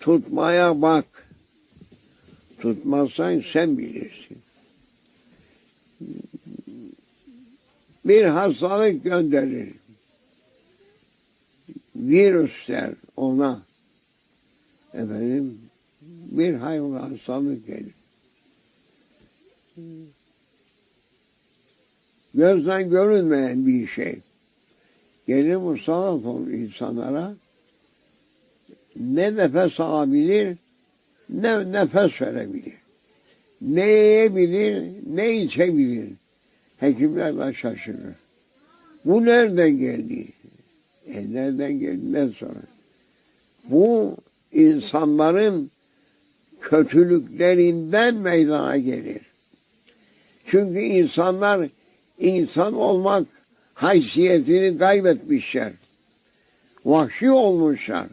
Tutmaya bak. Tutmazsan sen bilirsin. Bir hastalık gönderir. Virüsler ona efendim bir hayvan hastalık gelir. Gözden görünmeyen bir şey. Gelir musallat olur insanlara. Ne nefes alabilir, ne nefes verebilir. Ne yiyebilir, ne içebilir. Hekimler de şaşırır. Bu nereden geldi? E nereden geldiğinden sonra. Bu insanların kötülüklerinden meydana gelir. Çünkü insanlar insan olmak haysiyetini kaybetmişler. Vahşi olmuşlar.